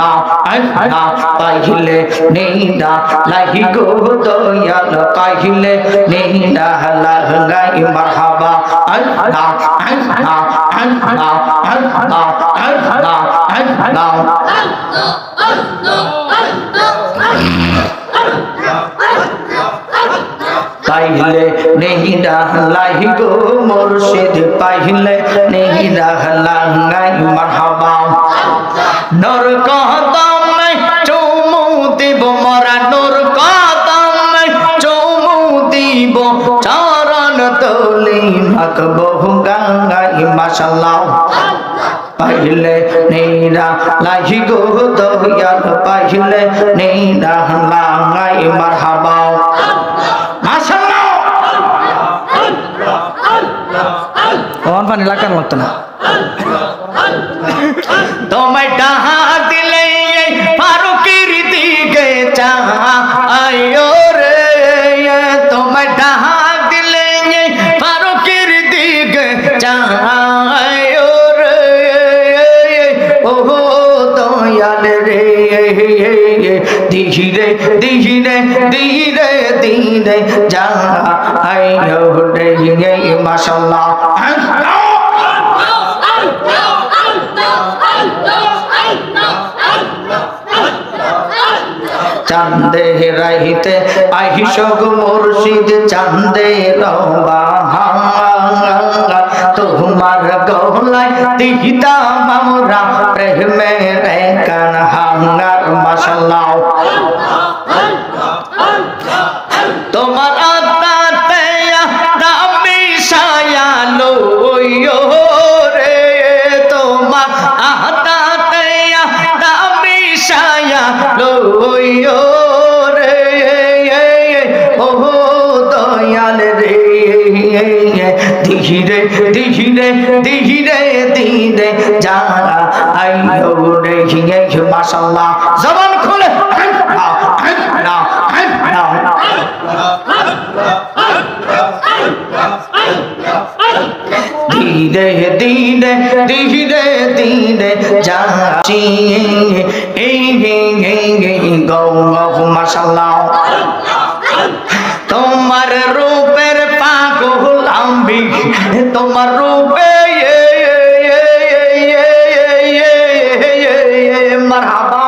না না পাইলে নিদা লাহি গো দয়াল পাইলে নিদা লাগাই মারহাবা। আল্লাহ আল্লাহ আল্লাহ আল্লাহ আল্লাহ আল্লাহ পাইলে নেহিরা লাহি গো মুর্শিদ পাইলে নেহিরা লাঙ্গাই মারহাবা। নর কদমে চুমু দিব মরা নর কদমে চুমু দিব চরণ তলি গঙ্গাই মাশাল্লাহ পাইলে নেরা লাহি গো দয়াল পাইলে নেরা লাঙ্গাই মারহাবা মাশাল্লাহ কখন পানি লাগানো লাগতো না। তোমায় ডাহা দিলে ফারুকের দিকে চা আয়ো রে, তোমায় ডাহা দিলে ফারুকের দিকে চা আয়ো রে, ও দয়াল রে, ধীরে ধীরে ধীরে ধীরে যা। আয়ো রে মাশাল্লাহ চান্দে রাহিতে আহিসগ মুর্শিদ চান্দে তোমার গলায় দিহিতা মামরা, প্রেমে রে কান হাঙ্গার মশলা তোমার ধীরে ধীরে ধীরে ধীরে যা আইও রে মাশাল্লাহ জবান খুলে। না না ধীরে ধীরে ধীরে ধীরে যাচ্ছি এই গৌ মাসাল্লাহ মারহাবা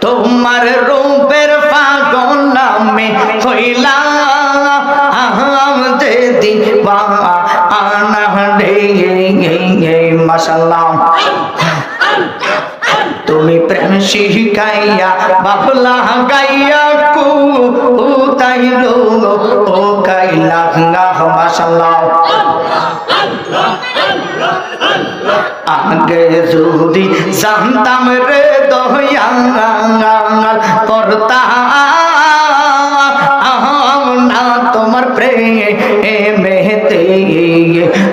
তোমার রূপের পাগল আমি হইলাম যদি আনা রে মাসাল্লাহ তুমি প্রেম শিখাইয়া, বাবলা গাইয়া কু তাইলো ও গাইলা মাসাল্লাহ আগে যদি জানতাম রে দয়াল, করতা না তোমার প্রেমেতে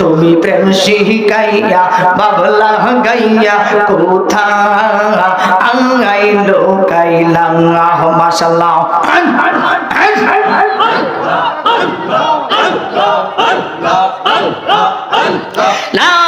তুমি প্রেম শিখাইয়া, বাবলা গাইয়া, কোথা আঙ্গাইলো গাইলাম মাসাল্লাহ লা